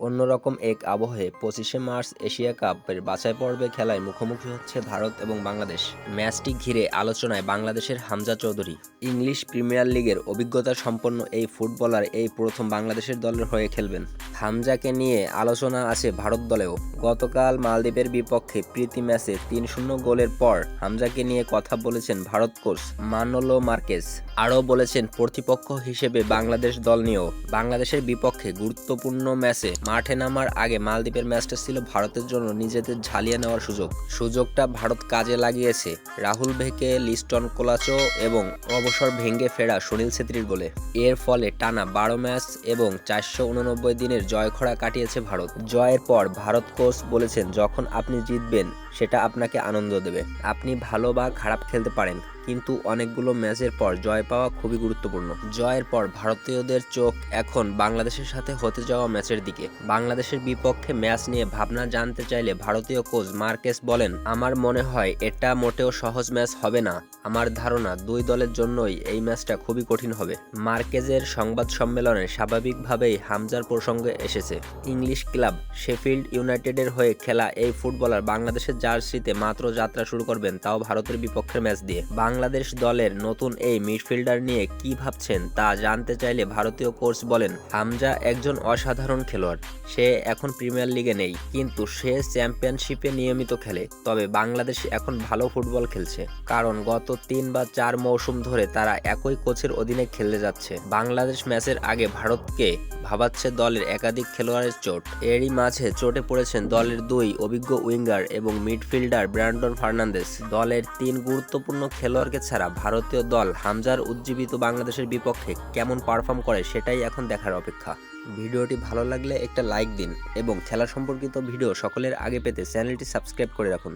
অন্যরকম এক আবহে পঁচিশে মার্চ এশিয়া কাপের বাছাই পর্বে খেলায় মুখোমুখি হচ্ছে ভারত এবং বাংলাদেশ। ম্যাচটি ঘিরে আলোচনায় বাংলাদেশের হামজা চৌধুরী। ইংলিশ প্রিমিয়ার লিগের অভিজ্ঞতা সম্পন্ন এই ফুটবলার এই প্রথম বাংলাদেশের দলের হয়ে খেলবেন। হামজাকে নিয়ে আলোচনা আছে ভারত দলেও। গতকাল মালদ্বীপের বিপক্ষে প্রীতি ম্যাচে তিন শূন্য গোলের পর হামজাকে নিয়ে কথা বলেছেন ভারত কোচ মানলো মার্কেস। আরও বলেছেন, প্রতিপক্ষ হিসেবে বাংলাদেশ দল নিয়েও বাংলাদেশের বিপক্ষে গুরুত্বপূর্ণ ম্যাচে মাঠে নামার আগে মালদ্বীপের ম্যাচটা ছিল ভারতের জন্য নিজেদের ঝালিয়ে নেওয়ার সুযোগ। সুযোগটা ভারত কাজে লাগিয়েছে রাহুল ভেকে, লিস্টন কোলাচো এবং অবসর ভেঙে ফেরা সুনীল ছেত্রীর গোলে। এর ফলে টানা বারো ম্যাচ এবং চারশো উননব্বই দিনের জয়খরা কাটিয়েছে ভারত। জয়ের পর ভারত কোচ বলেছেন, যখন আপনি জিতবেন, সেটা আপনাকে আনন্দ দেবে। আপনি ভালো বা খারাপ খেলতে পারেন, কিন্তু অনেকগুলো ম্যাচের পর জয় পাওয়া খুবই গুরুত্বপূর্ণ। জয়ের পর ভারতীয়দের চোখ এখন বাংলাদেশের সাথে হতে যাওয়া ম্যাচের দিকে। বাংলাদেশের বিপক্ষে ম্যাচ নিয়ে ভাবনা জানতে চাইলে ভারতীয় কোচ মার্কেস বলেন, আমার মনে হয় এটা মোটেও সহজ ম্যাচ হবে না। আমার ধারণা, দুই দলের জন্যই এই ম্যাচটা খুবই কঠিন হবে। মার্কেজের সংবাদ সম্মেলনে স্বাভাবিকভাবেই হামজার প্রসঙ্গে এসেছে। ইংলিশ ক্লাব শেফিল্ড ইউনাইটেডের হয়ে খেলা এই ফুটবলার বাংলাদেশের জার্সিতে মাত্র যাত্রা শুরু করবেন, তাও ভারতের বিপক্ষে ম্যাচ দিয়ে। বাংলাদেশ দলের নতুন এই মিডফিল্ডার নিয়ে কি ভাবছেন তা জানতে চাইলে ভারতীয় কোচ বলেন, হামজা একজন অসাধারণ খেলোয়াড়, সে এখন প্রিমিয়ার লিগে নেই, কিন্তু সে চ্যাম্পিয়নশিপে নিয়মিত খেলে, তবে বাংলাদেশ এখন ভালো ফুটবল খেলছে, কারণ গত তিন বা চার মৌসুম ধরে তারা একই কোচের অধীনে খেলতে যাচ্ছে। বাংলাদেশ ম্যাচের আগে ভারতকে ভাবাচ্ছে দলের একাধিক খেলোয়াড়ের চোট। এরই মাঝে চোটে পড়েছেন দলের দুই অভিজ্ঞ উইঙ্গার এবং মিডফিল্ডার ব্র্যান্ডন ফার্নান্দেস দলের তিন গুরুত্বপূর্ণ খেলোয়াড়কে ছাড়া ভারতীয় দল হামজার উজ্জীবিত বাংলাদেশের বিপক্ষে কেমন পারফর্ম করে সেটাই এখন দেখার অপেক্ষা। ভিডিওটি ভালো লাগলে একটা লাইক দিন এবং খেলা সম্পর্কিত ভিডিও সকলের আগে পেতে চ্যানেলটি সাবস্ক্রাইব করে রাখুন।